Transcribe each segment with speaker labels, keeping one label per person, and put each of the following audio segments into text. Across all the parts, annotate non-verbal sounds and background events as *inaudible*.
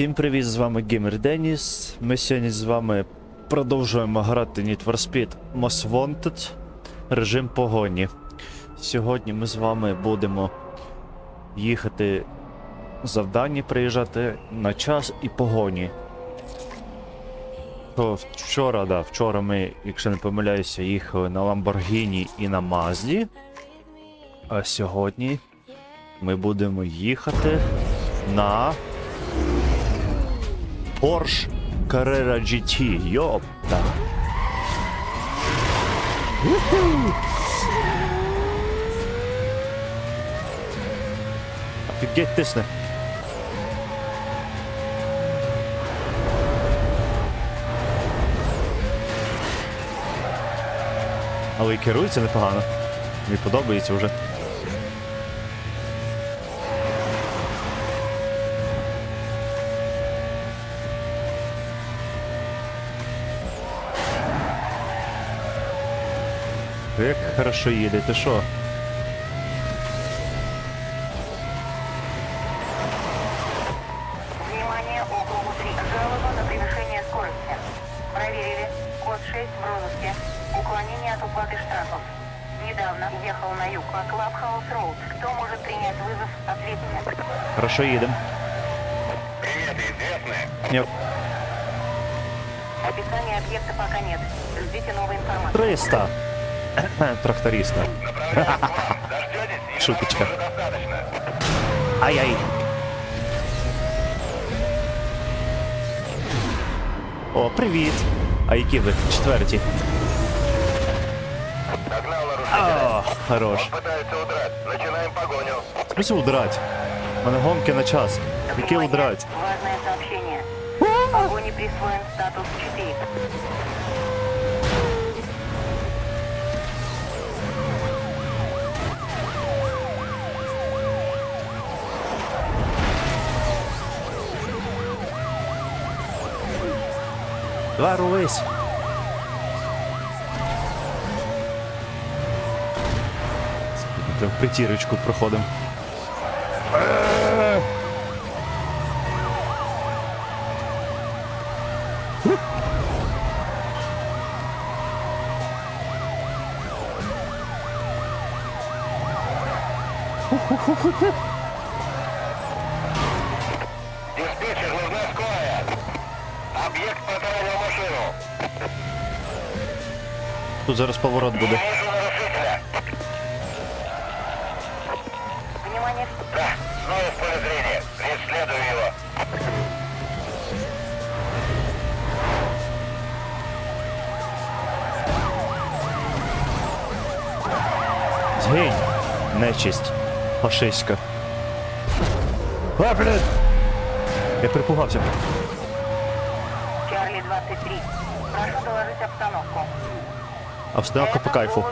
Speaker 1: Всім привіт, з вами Геймер Деніс. Ми сьогодні з вами продовжуємо грати Need for Speed Most Wanted режим погоні. Сьогодні ми з вами будемо їхати завдання, приїжджати на час і погоні. То вчора, да, вчора ми, якщо не помиляюся, їхали на Lamborghini і на Мазді. А сьогодні ми будемо їхати на Porsche Carrera GT, йопта. Офігеть тисне. Але і керується непогано. Мені подобається вже. Як хорошо їде, ти що? *laughs* Тракториста. Шуточка. Ай-яй. О, привіт. А які ви? Четверті. О, хорош.
Speaker 2: Начинаем погоню.
Speaker 1: В смысле удрать? У мене гонки на час. Які удрать?
Speaker 3: Важное сообщение. Погоне присвоен статус 4.
Speaker 1: Давай рулись. Прям.
Speaker 2: Диспетчер, Объект протаранил машину.
Speaker 1: Тут зараз поворот буде.
Speaker 3: Внимание,
Speaker 2: Да, снова в поле зрения. Преследую его.
Speaker 1: Згинь. Нечисть. Фашистська. А, блядь! Я припугався. Обстановка по кайфу.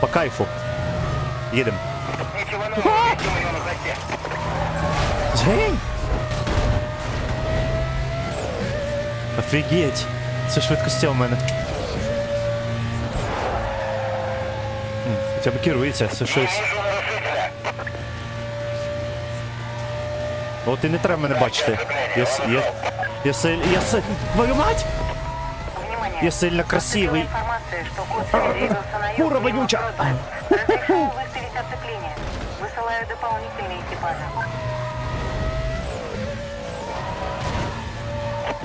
Speaker 1: По кайфу. Їдем.
Speaker 2: Ничего нового,
Speaker 1: Офігеть! Це швидкостя у мене. М, Хоча б керується, це щось. От і не треба мене бачити. Я, с- я, я, я. Твою мать!
Speaker 3: Внимание.
Speaker 1: Я сильно красивый.
Speaker 3: Информация, что кот двигался на юг.
Speaker 1: Кура
Speaker 3: мимо
Speaker 1: вонюча.
Speaker 3: Грозного. Разрешаю выставить оцепление. Высылаю дополнительные экипажи.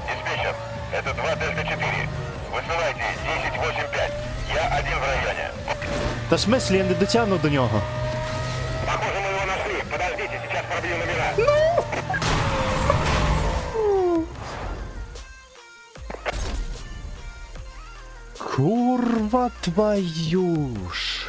Speaker 2: Диспетчер, это 2 Дельта 4. Высылайте 1085. Я один в районе.
Speaker 1: Та в смислі я не дотягну до нього. Курва твою ж.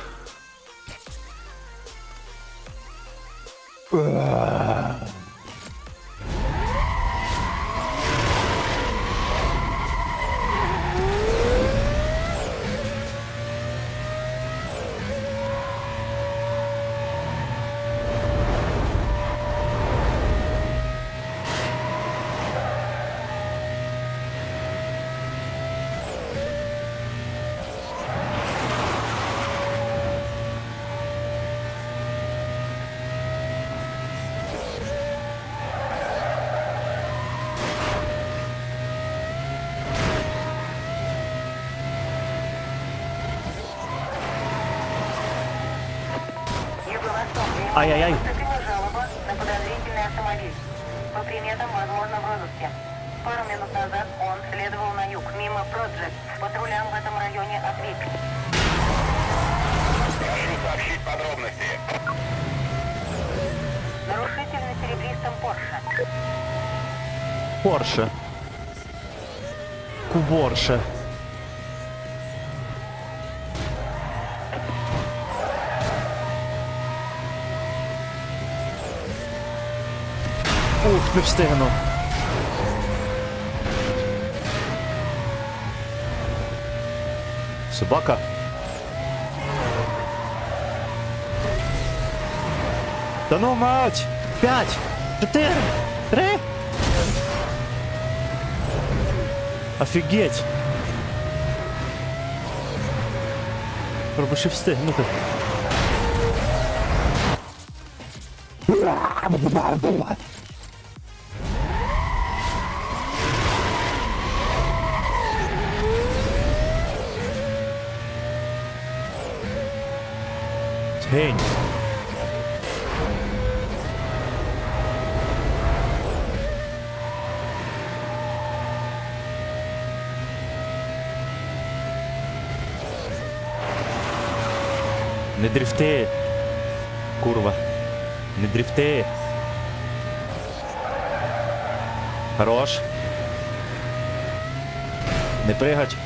Speaker 1: Ай-яй-яй.
Speaker 3: Поступила жалоба на подозрительный автомобиль. По приметам, возможно, в розыске. Пару минут назад он следовал на юг, мимо Проджект. Патрулям в этом районе ответили.
Speaker 2: Прошу сообщить подробности.
Speaker 3: Нарушитель на серебристом Порше.
Speaker 1: Порше. Куборше. Не встигну. Собака. Та ну мать! П'ять! Чотири! Три! Офігеть! Треба ще встигнути. Гень. Не дрифти. Курва. Не дрифти. Хорош. Не пригать.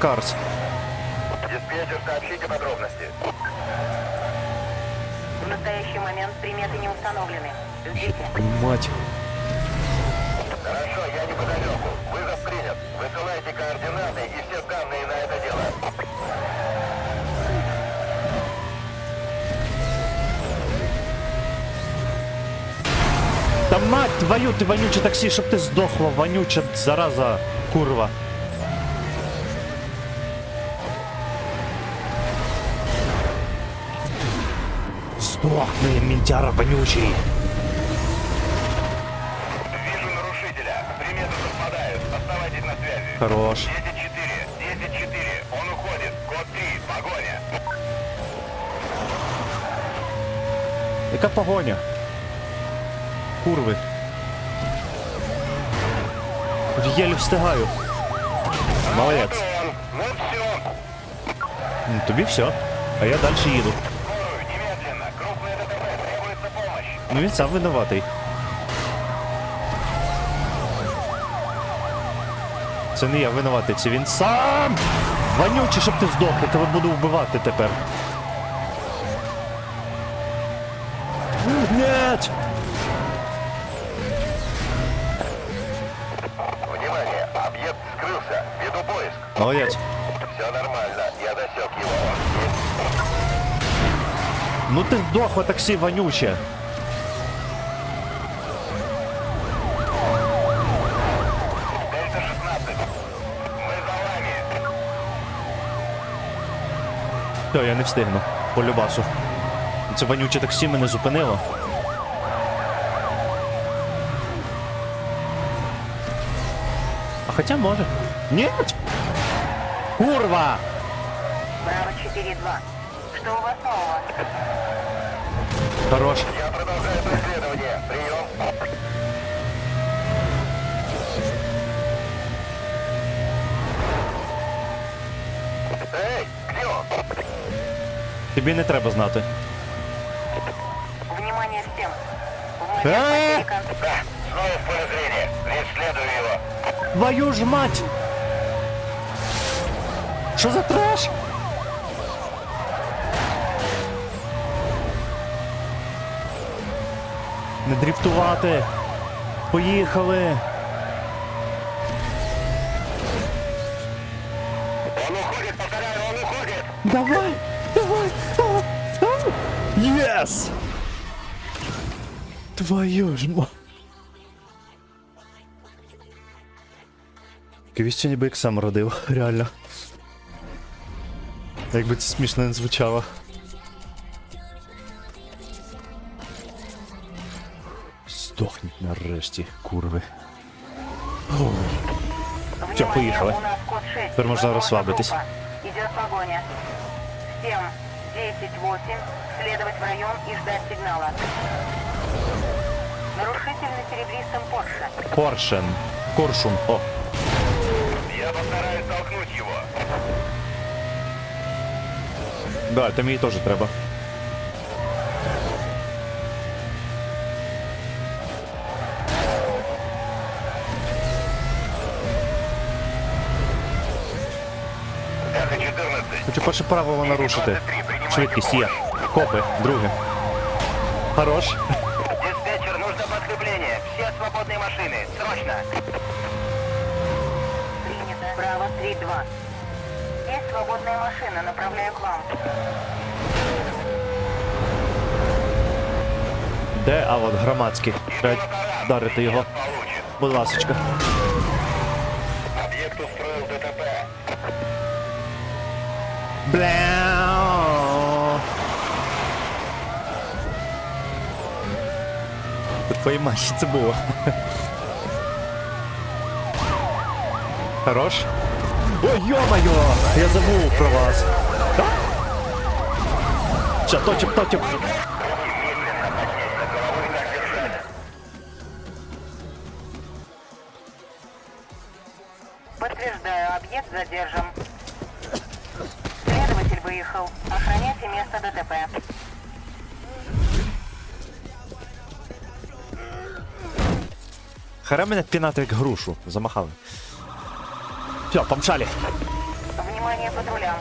Speaker 1: Cars.
Speaker 2: Диспетчер, сообщите подробности.
Speaker 3: В настоящий момент приметы не установлены. Ждите.
Speaker 1: Мать.
Speaker 2: Хорошо, я неподалеку. Вызов принят. Высылайте координаты и все данные на это дело.
Speaker 1: Та мать твою, ти вонюче таксі, щоб ти здохла, вонюча зараза, курва. Здохни, мінтяра вонючий.
Speaker 2: Вижу нарушителя. Приметы совпадают. Оставайтесь на связи.
Speaker 1: Хорош.
Speaker 2: 10-4. 10-4. Он уходит. Код 3. Погоня.
Speaker 1: Яка погоня? Курви. Єлі встигаю. Молодець.
Speaker 2: Вот он. Ну все.
Speaker 1: Ну, Тобі все. А я далі їду. Ну він сам винуватий. Це не я винуватий, це він сам! Вонючий, щоб ти здох, я тебе буду вбивати тепер. Нет!
Speaker 2: Внимание. Объект скрылся. Веду поиск.
Speaker 1: Молодець.
Speaker 2: Все нормально. Я досек его.
Speaker 1: Ну ти здохла таксі вонюче. Все, я не встигну. По любасу. Це вонюче таксі мене зупинило. А хоча може. Ні! Курва!
Speaker 3: Браво 4-2. Что у вас нового?
Speaker 1: Хорош.
Speaker 2: Я продолжаю преследование. Прием. Эй?
Speaker 1: Тобі не треба знати.
Speaker 3: Внимание всем. В
Speaker 1: Э?
Speaker 3: момент.
Speaker 2: Да, снова в поле зрения. Преследую его.
Speaker 1: Твою ж мать! Що за треш? Не дріфтувати. Поїхали.
Speaker 2: Он уходит, повторяю, он уходит.
Speaker 1: Давай! Давай! Давай. Твою ж ма. Кивість ніби як сам родив, реально. Якби це смішно не звучало. Нарешті, курви.
Speaker 3: Внимание,
Speaker 1: поехали.
Speaker 3: у нас код 6.
Speaker 1: Теперь можно
Speaker 3: Возможна
Speaker 1: расслабитесь.
Speaker 3: группа. Идет погоня. Всем 10-8. Следовать в район и ждать сигнала. Нарушитель на серебристом Порше.
Speaker 1: Поршен. Коршун. О,
Speaker 2: Я постараюсь толкнуть его.
Speaker 1: да, це мені теж треба.
Speaker 2: Эхо 14.
Speaker 1: Хочу перше правило нарушити
Speaker 2: 23, принимайте
Speaker 1: Швидкість є.
Speaker 2: помощь.
Speaker 1: Копи, друге. Хорош.
Speaker 2: Диспетчер, нужно подкрепление. Все свободные машины. Срочно.
Speaker 3: Принято. Право 3-2. Есть свободная машина. Направляю к вам.
Speaker 1: Де? А от громадський. Треба вдарити його.
Speaker 2: Получит.
Speaker 1: Будь ласочка.
Speaker 2: Объект устроил ДТП.
Speaker 1: Бля. Мащі це було. Хорош. Ой, ё-моё! Я забув про вас. Ща, точим, точим.
Speaker 3: Подтверждаю, объект задержан. Следователь выехал. Охраняйте место ДТП.
Speaker 1: Харе мене пінати як грушу. Замахали. Все, помчали.
Speaker 3: Внимание патрулям.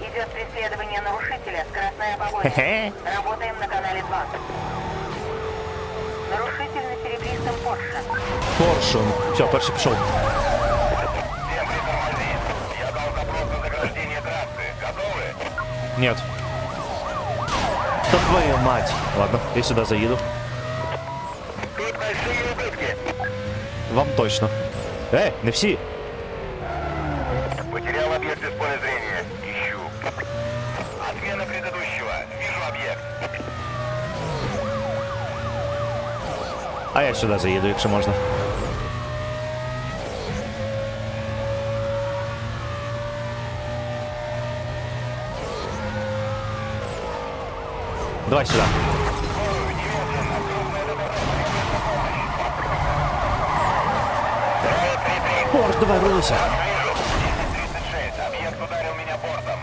Speaker 3: Идет преследование нарушителя. Скоростная погоня.
Speaker 1: Хе-хе.
Speaker 3: Работаем на канале 2. Нарушитель на серебристом Порше.
Speaker 1: Поршун. Все, перший пішов.
Speaker 2: Я дал запрос на заграждение трассы. Готовы?
Speaker 1: Нет. Да твою мать. Ладно, я сюда заеду. Вам точно. Эй, не всі.
Speaker 2: Потерял объект из поля зрения. Ищу. Отмена предыдущего. Вижу объект.
Speaker 1: А я сюди заїду, якщо можна. Давай сюди. давай, рулися.
Speaker 2: Вижу. 1036. Объект ударил меня бортом.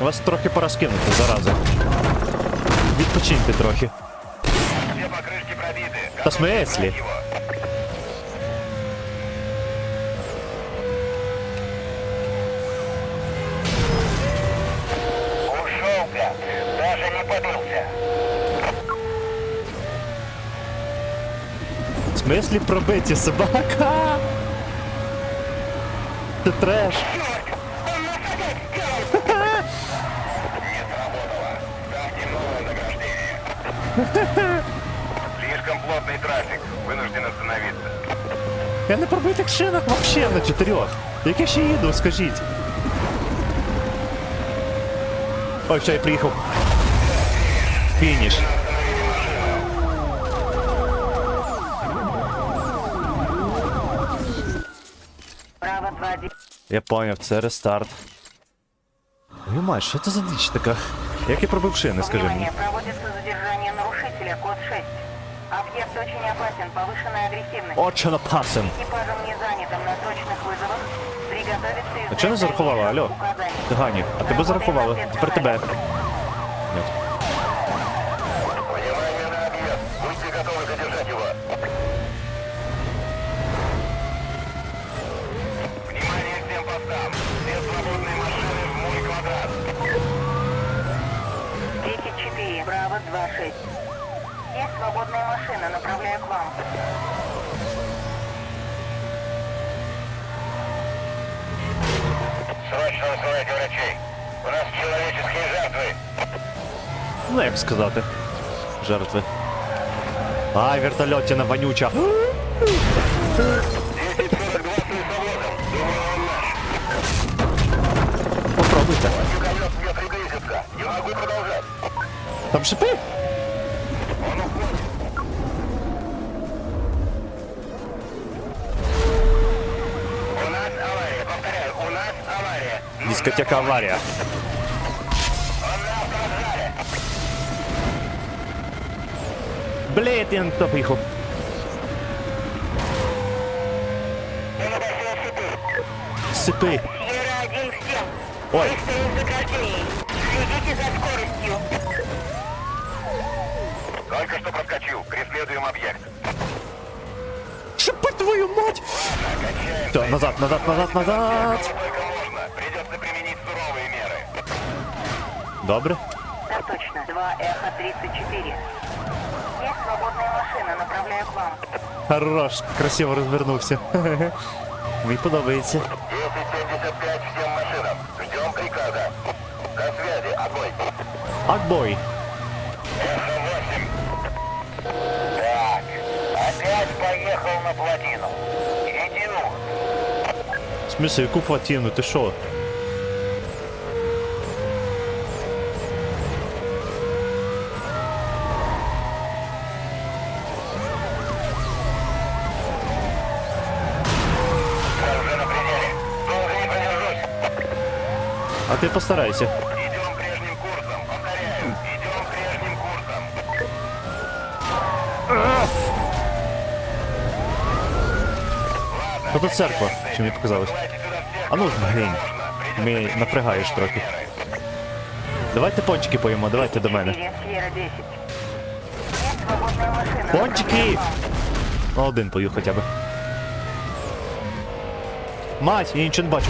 Speaker 1: Вас трохи пора скинути, зарази. Відпочиньте трохи.
Speaker 2: Все покрышки пробиты.
Speaker 1: Да
Speaker 2: Готовы
Speaker 1: смысле?
Speaker 2: забрать его. Ушел, гад. Даже не побился.
Speaker 1: В смислі пробиті собака? Це треш.
Speaker 2: Слишком плотный трафик. Вынужден остановиться.
Speaker 1: Я не пробитих шинах вообще на чотирьох. Як я ще їду, скажіть. Ой, все, я приїхав. Фініш. Я поняв, це рестарт. Ой, мать, що це за дичь така? Як я пробив шини, скажи мені.
Speaker 3: Внимание, проводится задержание нарушителя, код 6. Объект очень опасен, повышенная агрессивность.
Speaker 1: Очень опасен.
Speaker 3: Экипажем не занятым на срочных вызовах. Приготовиться и
Speaker 1: А чого не
Speaker 3: ждать
Speaker 1: зарахувала?
Speaker 3: дальнейших
Speaker 1: Алло.
Speaker 3: указаний.
Speaker 1: Гані, а тебе
Speaker 3: Работаем
Speaker 1: зарахували.
Speaker 3: на
Speaker 1: Тепер тебе.
Speaker 3: спецперсонале.
Speaker 1: Нет.
Speaker 3: 6. Есть свободная машина, направляю к вам.
Speaker 2: Срочно вызывайте врачей. У нас человеческие жертвы.
Speaker 1: Ну, як ты. Жертвы. А, вертольотіна вонюча.
Speaker 2: 242 с лесовозом.
Speaker 1: Попробуйте. Там шипы? Котяк авария. Блин, кто
Speaker 3: приехал? Сыпы.
Speaker 1: Ой.
Speaker 2: Только что проскочил. Преследуем объект.
Speaker 1: Шипы твою мать! Все, назад, назад, назад, назад! Добре.
Speaker 3: Так точно. 2 эхо 34. Есть свободная машина, направляю к вам.
Speaker 1: Хорош, красиво розвернувся. Мені подобається.
Speaker 2: 1075 всем машинам. Ждем приказа. До связи. Огонь.
Speaker 1: Акбой.
Speaker 2: Эхо-8. Так. Опять поехал на плотину. Идиот.
Speaker 1: В смысле, яку плотину, ти що? А ти постарайся.
Speaker 2: Идем прежним курсом. Повторяю. Идем прежним курсом.
Speaker 1: Що тут церква? Чи мені показалось? А ну, глянь. Ми напрягаєш трохи. Давайте пончики поїмо, давайте до мене.
Speaker 3: 4, Сьерра 10. Есть свободная машина.
Speaker 1: Пончики! Ну, один пою хоча б. Мать, я нічого не бачу.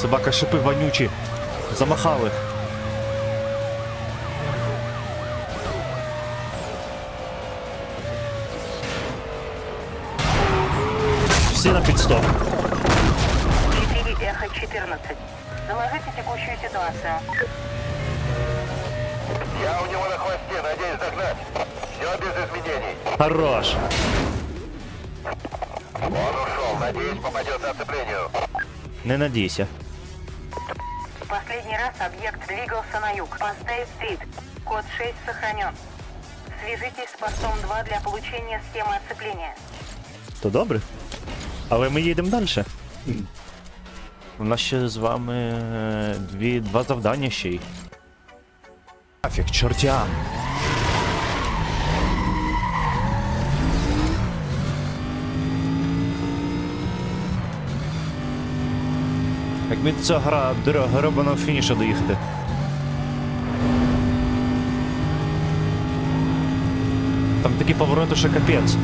Speaker 1: Собака шипи вонючі. Замахали. Всі на підстоп.
Speaker 3: 4 эхо 14. Доложите текущую ситуацию.
Speaker 2: Я у него на хвосте. Надеюсь догнать. Все без изменений.
Speaker 1: Хорош.
Speaker 2: Он ушел. Надеюсь, попадет на оцеплению.
Speaker 1: Не надійся.
Speaker 3: В последний раз объект двигался на юг. По Стейт-стрит. Код 6 сохранен. Свяжитесь с постом 2 для получения схемы оцепления.
Speaker 1: То добре. Але ми їдемо далі. У нас ще з вами е, дві, два завдання ще й. Нафіг, чортям. Як мені ця гра гробаного фініша доїхати. Там такі повороти, що капець.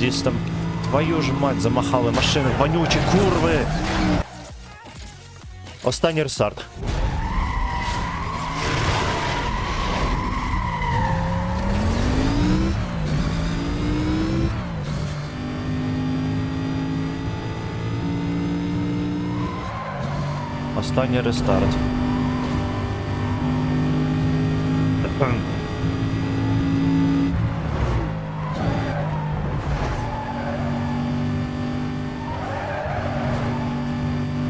Speaker 1: Десь там твою ж мать замахали машини, вонючі курви. Останній рестарт. Останній рестарт.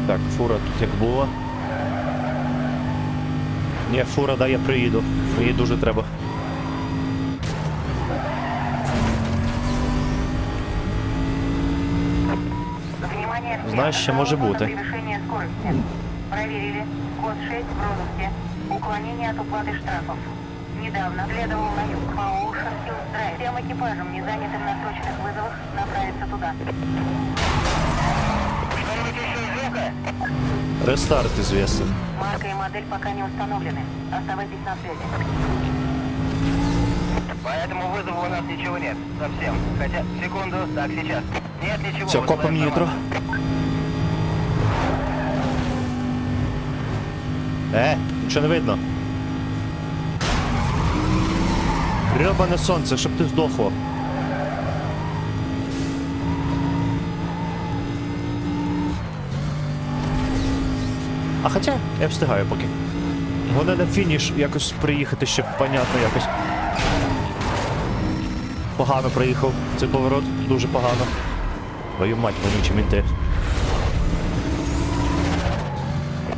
Speaker 1: Так, фура тут як була. Ні, фура, да, я приїду. Мені дуже треба. Знаешь, ще може бути.
Speaker 3: Проверили. Код 6 в розыске. Уклонение от уплаты штрафов. Недавно следовал на юг. по Ocean Hills Drive. Всем экипажам, не занятым на срочных вызовах, направиться туда. Что-нибудь еще из звука?
Speaker 1: Рестарт известен.
Speaker 3: Марка и модель пока не установлены. Оставайтесь на связи.
Speaker 2: По этому вызову у нас ничего нет. Совсем. Хотя, секунду. Так, сейчас. Нет ничего.
Speaker 1: Все, копом нітро. Е, нічого не видно. Гребане сонце, щоб ти здохло. А хоча я встигаю поки. Головне на фініш якось приїхати, щоб понятно якось. Погано проїхав цей поворот, дуже погано. Твою мать, вонючі мінти.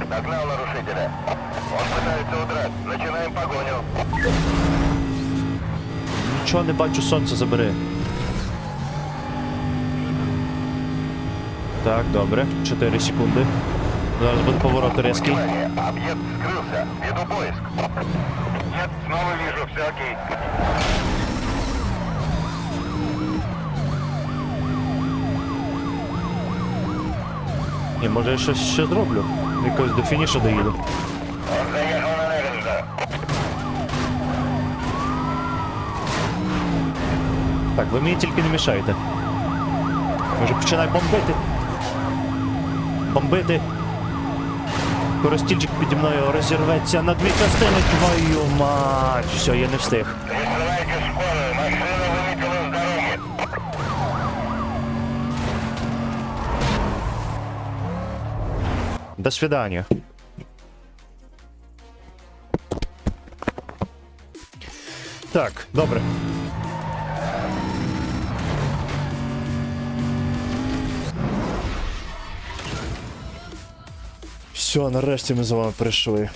Speaker 2: Догнал нарушителя. Он пытается удрать. Начинаем погоню.
Speaker 1: Нічого не бачу, сонце забери. Так, добре. 4 секунди. Зараз буде поворот різкий.
Speaker 2: Внимание, объект скрылся. Веду поиск. Нет, снова вижу, все окей.
Speaker 1: Ні, може я щось ще зроблю. Якось до фінішу доїду. Так, ви мені тільки не мішаєте. Може починай бомбити. Бомбити. Скоро стільчик піді мною розірветься на дві частини, твою мать. Все, я не встиг. До свидания. Так, добре. Все, нарешті ми з вами прийшли.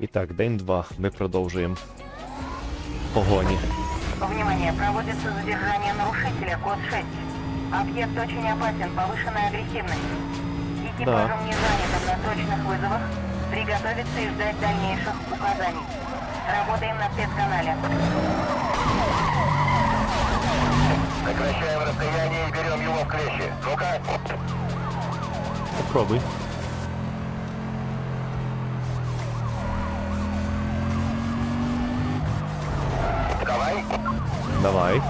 Speaker 1: І так, день два. Ми продовжуємо погоні.
Speaker 3: Внимание, проводится задержание нарушителя, код 6. Объект очень опасен, повышенная агрессивность. Экипажам не занятым на точных вызовах приготовиться и ждать дальнейших указаний. Работаем на спецканале.
Speaker 2: Сокращаем расстояние и берем его в клещи. Ну-ка.
Speaker 1: Попробуй.
Speaker 2: Давай.
Speaker 1: Давай.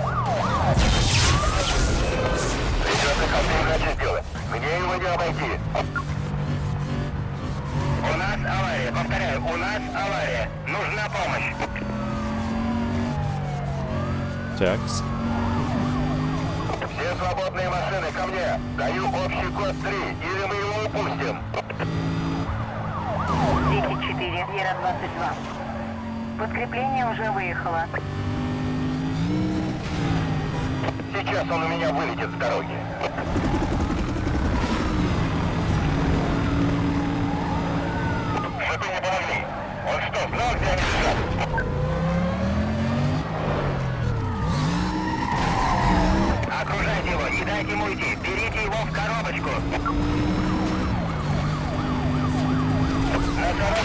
Speaker 2: Придется как-то иначе сделать. Мне его не обойти. У нас авария. Повторяю, у нас авария. Нужна помощь.
Speaker 1: Так.
Speaker 2: Свободные машины ко мне. Даю общий код 3, или мы его упустим.
Speaker 3: 10-4, Вера-22. Подкрепление уже выехало.
Speaker 2: Сейчас он у меня вылетит с дороги.
Speaker 1: Yeah.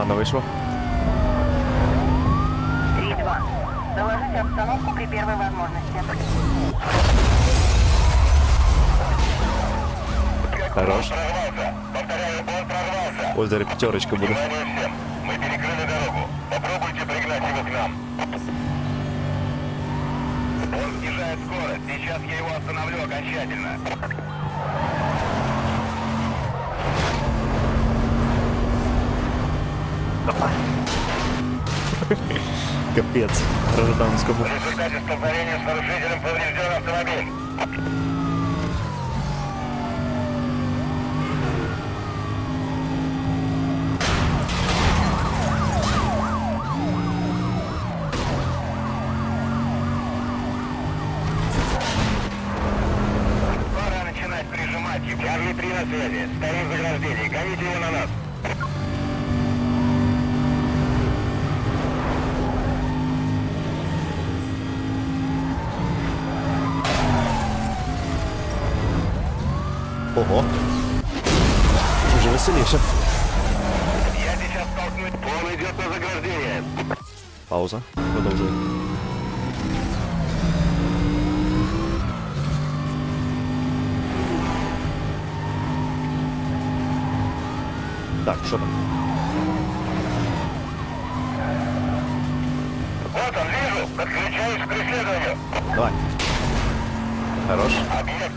Speaker 1: Погано вийшло.
Speaker 3: 3-2. Доложите обстановку при первой возможности.
Speaker 1: Хорош.
Speaker 2: Повторяю, он
Speaker 1: п'ятерочка буде.
Speaker 2: Внимание всем! Мы перекрыли дорогу. Попробуйте пригнать его к нам. Он снижает скорость. Сейчас я его остановлю окончательно. *laughs*
Speaker 1: Капець. Гражданському.
Speaker 2: В результате столкновения с нарушителем поврежден автомобиль. Пора начинать прижимать его. Чарли 3 на связи. Стоим в заграждении. Гоните его на нас.
Speaker 1: Це вже веселіше.
Speaker 2: Я сейчас столкнусь. Он идет на заграждение.
Speaker 1: Пауза. Продовжуємо. Так, що там?
Speaker 2: Вот он, вижу. Подключаюсь к преследованию.
Speaker 1: Давай. Хорош.
Speaker 2: Объект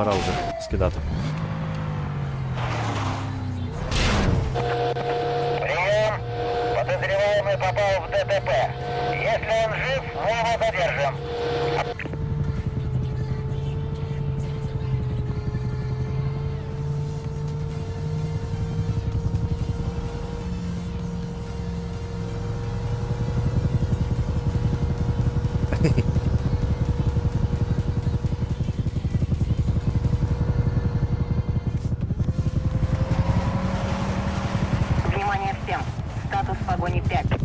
Speaker 1: Пора вже скидати.
Speaker 2: deck.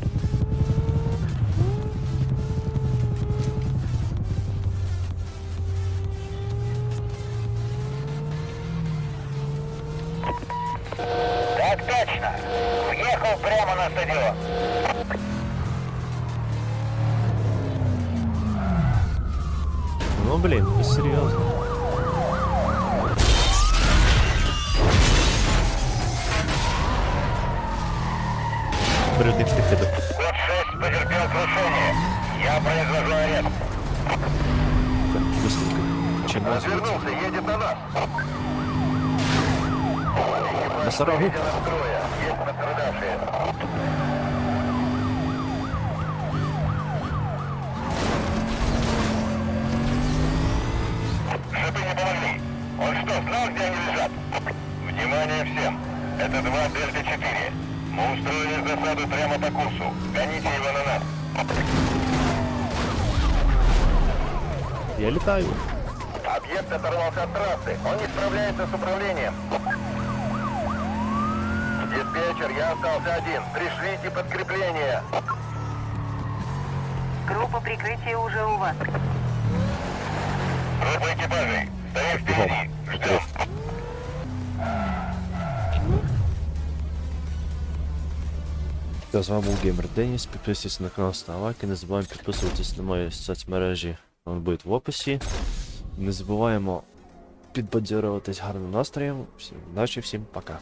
Speaker 2: Знал, где они лежат? Внимание всем. Это 2 Дельта-4. Мы устроили засаду прямо по курсу. Гоните его на нас.
Speaker 1: Я літаю.
Speaker 2: Объект оторвался от трассы. Он не справляется с управлением. Диспетчер, я остался один. Пришлите подкрепление.
Speaker 3: Группа прикрытия уже у вас.
Speaker 2: Группа экипажей. Стоим впереди.
Speaker 1: Та з вами був Геймер Деніс. Підписуйтесь на канал, ставте лайки. Не забуваємо підписуватись на мої соцмережі. Вони будуть в описі. Не забуваємо підбадьорюватись гарним настроєм. Всім удачі, всім пока.